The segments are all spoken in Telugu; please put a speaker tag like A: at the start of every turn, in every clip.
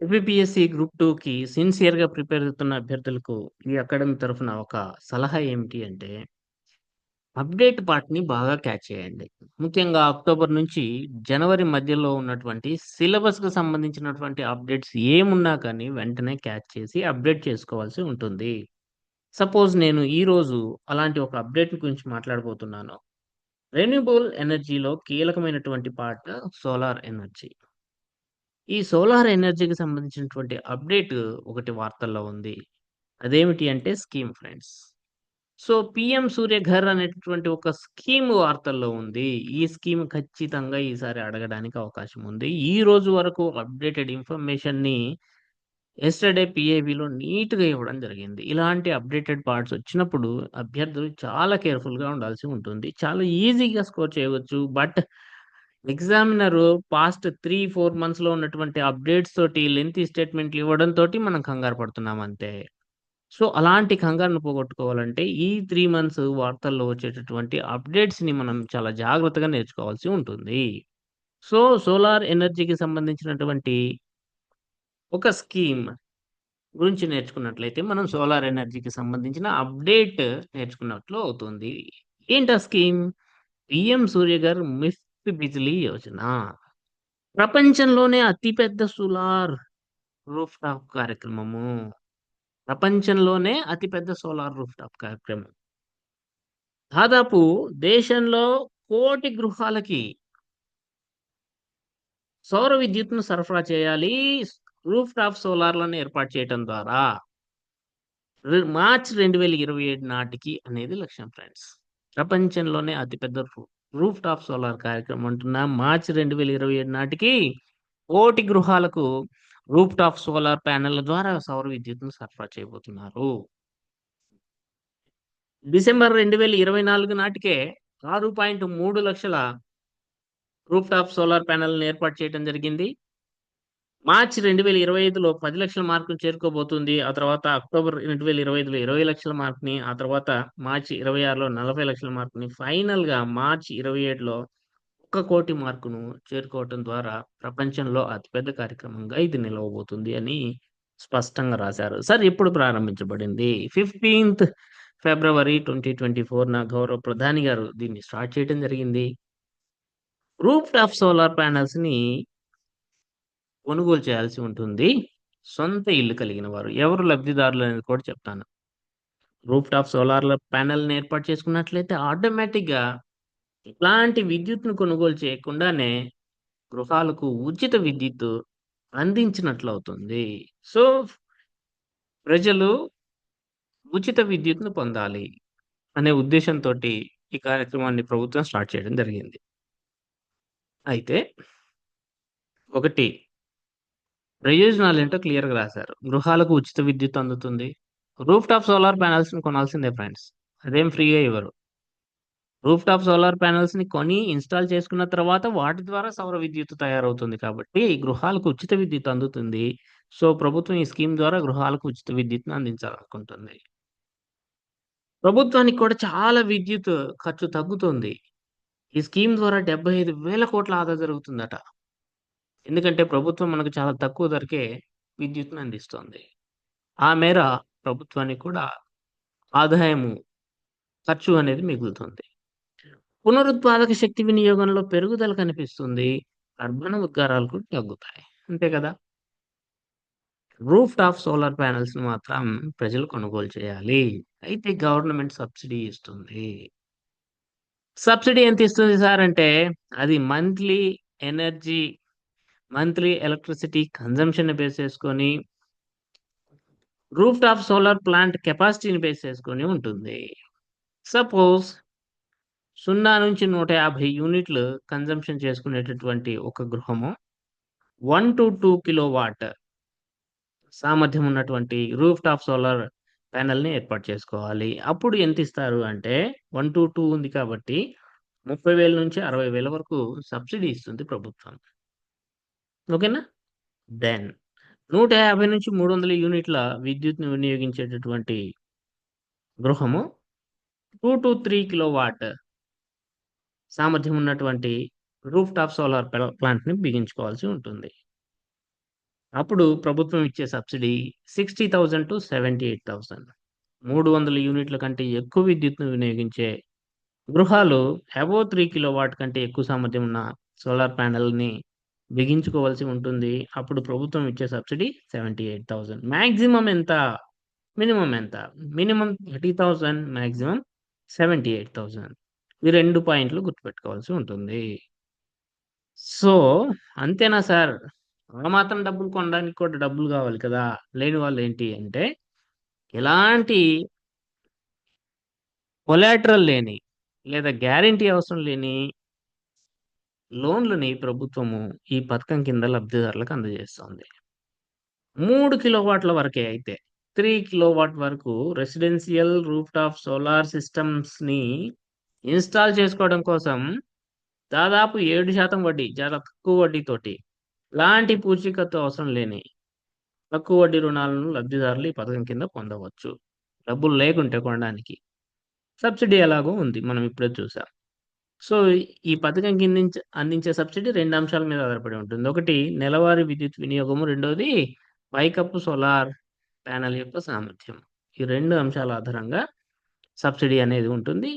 A: ఏపీపీఎస్సీ గ్రూప్ టూకి సిన్సియర్‌గా ప్రిపేర్ అవుతున్న అభ్యర్థులకు ఈ అకాడమీ తరఫున ఒక సలహా ఏమిటి అంటే అప్డేట్ పార్ట్‌ని బాగా క్యాచ్ చేయండి. ముఖ్యంగా అక్టోబర్ నుంచి జనవరి మధ్యలో ఉన్నటువంటి సిలబస్కు సంబంధించినటువంటి అప్డేట్స్ ఏమున్నా కానీ వెంటనే క్యాచ్ చేసి అప్డేట్ చేసుకోవాల్సి ఉంటుంది. సపోజ్ నేను ఈరోజు అలాంటి ఒక అప్డేట్ గురించి మాట్లాడబోతున్నాను. రెన్యూబుల్ ఎనర్జీలో కీలకమైనటువంటి పార్ట్ సోలార్ ఎనర్జీ. ఈ సోలార్ ఎనర్జీకి సంబంధించినటువంటి అప్డేట్ ఒకటి వార్తల్లో ఉంది. అదేమిటి అంటే scheme friends. So, PM Surya Ghar అనేటటువంటి ఒక స్కీమ్ వార్తల్లో ఉంది. ఈ స్కీమ్ ఖచ్చితంగా ఈసారి అడగడానికి అవకాశం ఉంది. ఈ రోజు వరకు అప్డేటెడ్ ఇన్ఫర్మేషన్‌ని యెస్టర్‌డే నీట్ నీట్‌గా ఇవ్వడం జరిగింది. ఇలాంటి అప్డేటెడ్ పార్ట్స్ వచ్చినప్పుడు అభ్యర్థులు చాలా కేర్‌ఫుల్‌గా ఉండాల్సి ఉంటుంది. చాలా ఈజీగా స్కోర్ చేయవచ్చు. బట్ ఎగ్జామినర్ పాస్ట్ 3, 4 మంత్స్‌లో ఉన్నటువంటి అప్డేట్స్ తోటి లెంగ్తీ స్టేట్మెంట్‌లు ఇవ్వడంతోటి మనం కంగారు పడుతున్నాం అంతే. సో, అలాంటి కంగారును పోగొట్టుకోవాలంటే ఈ త్రీ మంత్స్ వార్తల్లో వచ్చేటటువంటి అప్డేట్స్‌ని మనం చాలా జాగ్రత్తగా నేర్చుకోవాల్సి ఉంటుంది. సో, సోలార్ ఎనర్జీకి సంబంధించినటువంటి ఒక స్కీమ్ గురించి నేర్చుకున్నట్లయితే మనం సోలార్ ఎనర్జీకి సంబంధించిన అప్డేట్ నేర్చుకున్నట్లు అవుతుంది. ఏంటా స్కీమ్? పిఎం సూర్య గారు మిఫ్ బిజిలీ యోజన. ప్రపంచంలోనే అతిపెద్ద సోలార్ సోలార్ రూఫ్‌టాప్ కార్యక్రమము. ప్రపంచంలోనే అతిపెద్ద సోలార్ సోలార్ రూఫ్‌టాప్ కార్యక్రమం. దాదాపు దేశంలో కోటి గృహాలకి సౌర విద్యుత్ను సరఫరా చేయాలి. రూఫ్‌టాప్ సోలార్‌లను ఏర్పాటు చేయటం ద్వారా. మార్చ్ రెండు వేల ఇరవై ఏడు నాటికి అనేది లక్ష్యం ఫ్రెండ్స్. ప్రపంచంలోనే అతిపెద్ద రూఫ్ టాప్ సోలార్ కార్యక్రమం అంటున్నా. మార్చ్ 2027 నాటికి కోటి గృహాలకు రూఫ్ టాప్ సోలార్ ప్యానెళ్ళ ద్వారా సౌర విద్యుత్ను సరఫరా చేయబోతున్నారు. డిసెంబర్ 2024 నాటికే 6.3 లక్షల రూఫ్ టాప్ సోలార్ ప్యానెల్ని ఏర్పాటు చేయడం జరిగింది. మార్చ్ 2025లో 10 లక్షల మార్కును చేరుకోబోతుంది. ఆ తర్వాత అక్టోబర్ 2025లో 20 లక్షల మార్క్‌ని, ఆ తర్వాత మార్చి 26లో 40 లక్షల మార్క్‌ని, ఫైనల్‌గా మార్చి 27లో 1,00,00,000 మార్కును చేరుకోవటం ద్వారా ప్రపంచంలో అతిపెద్ద కార్యక్రమంగా ఇది నిలవబోతుంది అని స్పష్టంగా రాశారు. సార్ ఎప్పుడు ప్రారంభించబడింది? 15థ్ ఫిబ్రవరి 2024న గౌరవ ప్రధాని గారు దీన్ని స్టార్ట్ చేయడం జరిగింది. రూఫ్‌టాప్ సోలార్ ప్యానెల్స్‌ని కొనుగోలు చేయాల్సి ఉంటుంది. సొంత ఇల్లు కలిగిన వారు. ఎవరు లబ్ధిదారులు అనేది కూడా చెప్తాను. రూఫ్ టాప్ సోలార్‌ల ప్యానెల్‌ని ఏర్పాటు చేసుకున్నట్లయితే ఆటోమేటిక్‌గా ఎలాంటి విద్యుత్ను కొనుగోలు చేయకుండానే గృహాలకు ఉచిత విద్యుత్ అందించినట్లు అవుతుంది సో, ప్రజలు ఉచిత విద్యుత్ను పొందాలి అనే ఉద్దేశంతో ఈ కార్యక్రమాన్ని ప్రభుత్వం స్టార్ట్ చేయడం జరిగింది. అయితే ఒకటి ప్రయోజనాలేంటో క్లియర్‌గా రాశారు. గృహాలకు ఉచిత విద్యుత్ అందుతుంది. రూఫ్ టాప్ సోలార్ ప్యానల్స్ని కొనాల్సిందే ఫ్రెండ్స్. అదేం ఫ్రీగా ఇవ్వరు. రూఫ్ టాప్ సోలార్ ప్యానల్స్ని కొని ఇన్‌స్టాల్ చేసుకున్న తర్వాత వాటి ద్వారా సౌర విద్యుత్ తయారవుతుంది కాబట్టి గృహాలకు ఉచిత విద్యుత్ అందుతుంది. సో, ప్రభుత్వం ఈ స్కీమ్ ద్వారా గృహాలకు ఉచిత విద్యుత్ను అందించాలనుకుంటుంది. ప్రభుత్వానికి కూడా చాలా విద్యుత్ ఖర్చు తగ్గుతుంది. ఈ స్కీమ్ ద్వారా డెబ్భై ఐదు వేల కోట్ల ఆదా జరుగుతుందట. ఎందుకంటే ప్రభుత్వం మనకు చాలా తక్కువ ధరకే విద్యుత్ను అందిస్తోంది. ఆ మేర ప్రభుత్వానికి కూడా ఆదాయము, ఖర్చు అనేది మిగులుతుంది. పునరుత్పాదక శక్తి వినియోగంలో పెరుగుదల కనిపిస్తుంది. కర్బన ఉద్గారాలు కూడా తగ్గుతాయి. అంతే కదా! రూఫ్ టాప్ సోలార్ ప్యానెల్స్ మాత్రం ప్రజలు కొనుగోలు చేయాలి. అయితే గవర్నమెంట్ సబ్సిడీ ఇస్తుంది. సబ్సిడీ ఎంత ఇస్తుంది సార్ అంటే అది monthly energy monthly electricity consumption base చేసుకొని రూఫ్‌టాప్ సోలార్ ప్లాంట్ కెపాసిటీని బేస్ చేసుకొని ఉంటుంది. సపోజ్ 0-150 యూనిట్లు కన్జంప్షన్ చేసుకునేటటువంటి ఒక గృహము 1-2 కిలోవాట్ సామర్థ్యం ఉన్నటువంటి రూఫ్‌టాప్ సోలార్ ప్యానెల్‌ని ఏర్పాటు చేసుకోవాలి. అప్పుడు ఎంతిస్తారు అంటే 1-2 ఉంది కాబట్టి 30,000-60,000 వరకు సబ్సిడీ ఇస్తుంది ప్రభుత్వం. ఓకేనా? దెన్ 150-300 యూనిట్ల విద్యుత్‌ని వినియోగించేటటువంటి గృహము 2-3 కిలోవాట్ సామర్థ్యం ఉన్నటువంటి రూఫ్‌టాప్ సోలార్ ప్లాంట్‌ని బిగించుకోవాల్సి ఉంటుంది. అప్పుడు ప్రభుత్వం ఇచ్చే సబ్సిడీ 60,000-78,000. 300 యూనిట్ల కంటే ఎక్కువ విద్యుత్ను వినియోగించే గృహాలు హెబో త్రీ కిలో వాట్ కంటే ఎక్కువ సామర్థ్యం ఉన్న సోలార్ ప్యానెల్‌ని బిగించుకోవాల్సి ఉంటుంది. అప్పుడు ప్రభుత్వం ఇచ్చే subsidy seventy eight thousand maximum ఎంత? మినిమం ఎంత? Minimum thirty thousand maximum seventy eight thousand ఈ రెండు పాయింట్లు గుర్తుపెట్టుకోవాల్సి ఉంటుంది. సో, అంతేనా సార్? ఆ మాత్రం డబ్బులు కొనడానికి కూడా డబ్బులు కావాలి కదా! లేని వాళ్ళు ఏంటి అంటే, ఎలాంటి కొలాటరల్ లేని, లేదా గ్యారంటీ అవసరం లేని లోన్‌లని ప్రభుత్వము ఈ పథకం కింద లబ్ధిదారులకు అందజేస్తోంది. మూడు కిలోవాట్ల వరకే అయితే. త్రీ కిలోవాట్ వరకు రెసిడెన్షియల్ రూఫ్‌టాప్ సోలార్ సిస్టమ్స్‌ని ఇన్‌స్టాల్ చేసుకోవడం కోసం దాదాపు ఏడు శాతం వడ్డీ చాలా తక్కువ వడ్డీతోటి, లాంటి పూచీకత్తు అవసరం లేని తక్కువ వడ్డీ రుణాలను లబ్ధిదారులు ఈ పథకం కింద పొందవచ్చు. డబ్బులు లేకుంటే కొనడానికి. సబ్సిడీ ఎలాగో ఉంది. మనం ఇప్పుడే చూసాం. సో, ఈ పథకం కింద అందించే సబ్సిడీ రెండు అంశాల మీద ఆధారపడి ఉంటుంది. ఒకటి నెలవారీ విద్యుత్ వినియోగము. రెండోది పైకప్పు సోలార్ ప్యానెల్ యొక్క సామర్థ్యం. ఈ రెండు అంశాల ఆధారంగా సబ్సిడీ అనేది ఉంటుంది.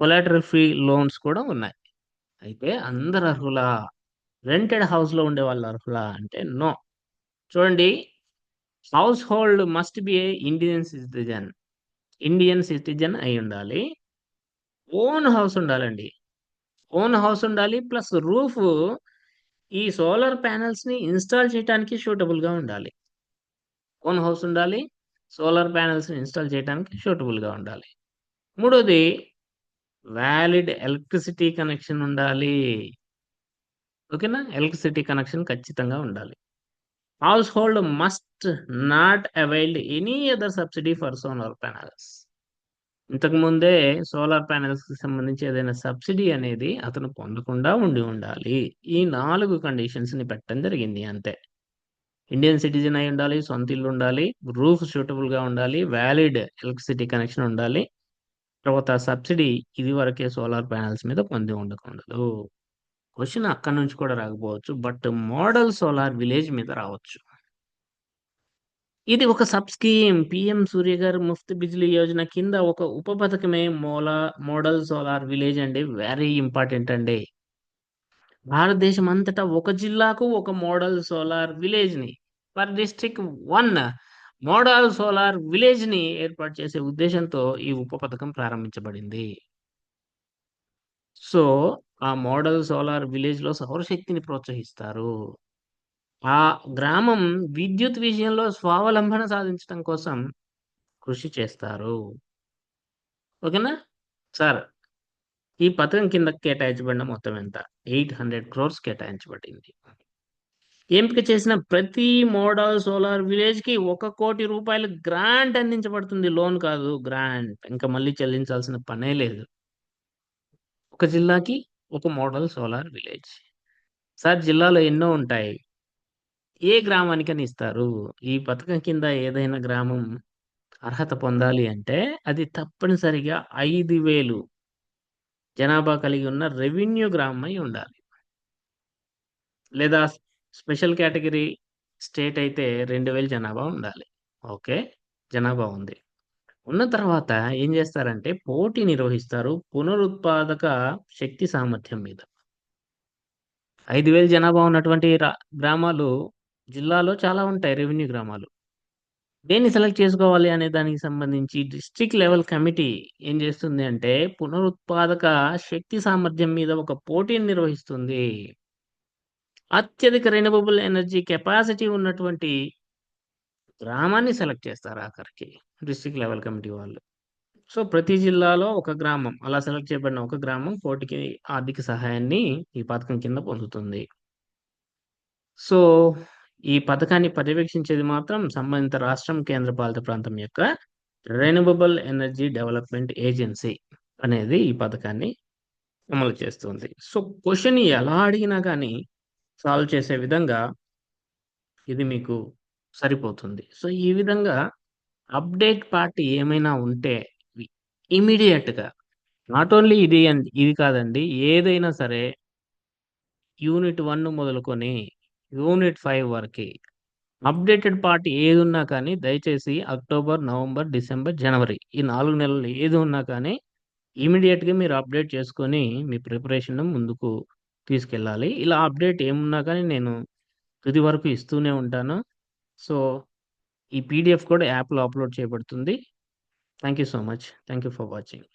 A: కొలాటరల్ ఫ్రీ లోన్స్ కూడా ఉన్నాయి. అయితే అందరు అర్హులా? రెంటెడ్ హౌస్‌లో ఉండేవాళ్ళు అర్హులా? అంటే నో. చూడండి household must be a Indian citizen. Indian citizen అయి ఉండాలి ఓన్ హౌస్ ఉండాలండి. ఓన్ హౌస్ ఉండాలి. ప్లస్ రూఫ్ ఈ సోలార్ ప్యానెల్స్‌ని ఇన్‌స్టాల్ చేయటానికి సూటబుల్‌గా ఉండాలి. ఓన్ హౌస్ ఉండాలి. సోలార్ ప్యానెల్స్‌ని ఇన్‌స్టాల్ చేయటానికి సూటబుల్‌గా ఉండాలి. మూడోది వ్యాలిడ్ ఎలక్ట్రిసిటీ కనెక్షన్ ఉండాలి. ఓకేనా? ఎలక్ట్రిసిటీ కనెక్షన్ ఖచ్చితంగా ఉండాలి. Household must not availed any other subsidy for solar panels ఇంతకు ముందే సోలార్ ప్యానెల్స్‌కి సంబంధించి ఏదైనా సబ్సిడీ అనేది అతను పొందకుండా ఉండి ఉండాలి. ఈ నాలుగు కండిషన్స్ని పెట్టడం జరిగింది అంతే. ఇండియన్ సిటిజన్ అయి ఉండాలి. సొంత ఇల్లు ఉండాలి. రూఫ్ సూటబుల్గా ఉండాలి. వ్యాలిడ్ ఎలక్ట్రిసిటీ కనెక్షన్ ఉండాలి. తర్వాత సబ్సిడీ ఇది వరకే సోలార్ ప్యానెల్స్ మీద పొంది ఉండకూడదు. క్వశ్చన్ అక్కడి నుంచి కూడా రాకపోవచ్చు. బట్ మోడల్ సోలార్ విలేజ్ మీద రావచ్చు. ఇది ఒక సబ్ స్కీమ్. పిఎం సూర్య గారు ముఫ్త్ బిజ్లీ యోజన కింద ఒక ఉప పథకమే మోలా మోడల్ సోలార్ విలేజ్ అండి. వెరీ ఇంపార్టెంట్ అండి. భారతదేశం అంతటా ఒక జిల్లాకు ఒక model solar విలేజ్‌ని per district one model solar విలేజ్‌ని ఏర్పాటు చేసే ఉద్దేశంతో ఈ ఉప పథకం ప్రారంభించబడింది. సో, ఆ మోడల్ సోలార్ విలేజ్‌లో సౌరశక్తిని ప్రోత్సహిస్తారు. ఆ గ్రామం విద్యుత్ విషయంలో స్వావలంబన సాధించడం కోసం కృషి చేస్తారు. ఓకేనా? సార్ ఈ పథకం కింద కేటాయించబడిన మొత్తం ఎంత? 800 క్రోర్స్ కేటాయించబడింది. ఎంపిక చేసిన ప్రతి మోడల్ సోలార్ విలేజ్‌కి రూ. 1,00,00,000 గ్రాంట్ అందించబడుతుంది. లోన్ కాదు. గ్రాంట్. ఇంకా మళ్ళీ చెల్లించాల్సిన పనే లేదు. ఒక జిల్లాకి ఒక మోడల్ సోలార్ విలేజ్. సార్ జిల్లాలో ఎన్నో ఉంటాయి. ఏ గ్రామానికని ఇస్తారు. ఈ పథకం కింద ఏదైనా గ్రామం అర్హత పొందాలి అంటే అది తప్పనిసరిగా ఐదు వేలు జనాభా కలిగి ఉన్న రెవెన్యూ గ్రామం అయి ఉండాలి. లేదా స్పెషల్ కేటగిరీ స్టేట్ అయితే 2,000 జనాభా ఉండాలి. ఓకే. జనాభా ఉంది. ఉన్న తర్వాత ఏం చేస్తారంటే పోటీ నిర్వహిస్తారు పునరుత్పాదక శక్తి సామర్థ్యం మీద. ఐదు వేలు జనాభా ఉన్నటువంటి గ్రామాలు జిల్లాలో చాలా ఉంటాయి రెవెన్యూ గ్రామాలు. దేన్ని సెలెక్ట్ చేసుకోవాలి అనే దానికి సంబంధించి డిస్ట్రిక్ట్ లెవెల్ కమిటీ ఏం చేస్తుంది అంటే పునరుత్పాదక శక్తి సామర్థ్యం మీద ఒక పోటీని నిర్వహిస్తుంది. అత్యధిక రెన్యూవబుల్ ఎనర్జీ కెపాసిటీ ఉన్నటువంటి గ్రామాన్ని సెలెక్ట్ చేస్తారు ఆఖరికి డిస్ట్రిక్ట్ లెవెల్ కమిటీ వాళ్ళు. సో, ప్రతి జిల్లాలో ఒక గ్రామం అలా సెలెక్ట్ చేయబడిన ఒక గ్రామం పోటీకి ఆర్థిక సహాయాన్ని ఈ పథకం కింద పొందుతుంది. సో, ఈ పథకాన్ని పర్యవేక్షించేది మాత్రం సంబంధిత రాష్ట్రం, కేంద్రపాలిత ప్రాంతం యొక్క రెన్యూవబుల్ ఎనర్జీ డెవలప్‌మెంట్ ఏజెన్సీ అనేది ఈ పథకాన్ని అమలు చేస్తుంది. సో, క్వశ్చన్ ఎలా అడిగినా కానీ సాల్వ్ చేసే విధంగా ఇది మీకు సరిపోతుంది. సో, ఈ విధంగా అప్‌డేట్ పార్ట్ ఏమైనా ఉంటే ఇమీడియట్గా నాట్ ఓన్లీ ఇది ఇది కాదండి. ఏదైనా సరే యూనిట్ వన్ మొదలుకొని యూనిట్ 5 వరకి అప్డేటెడ్ పార్ట్ ఉన్నా కానీ దయచేసి అక్టోబర్, నవంబర్, డిసెంబర్, జనవరి ఈ నాలుగు నెలలు ఏది ఉన్నా కానీ ఇమీడియట్గా మీరు అప్డేట్ చేసుకొని మీ ప్రిపరేషన్‌ను ముందుకు తీసుకెళ్ళాలి. ఇలా అప్డేట్ ఏమున్నా కానీ నేను తుది వరకు ఇస్తూనే ఉంటాను. సో, ఈ పీడీఎఫ్ కూడా యాప్‌లో అప్‌లోడ్ చేయబడుతుంది. Thank you so much. Thank you for watching.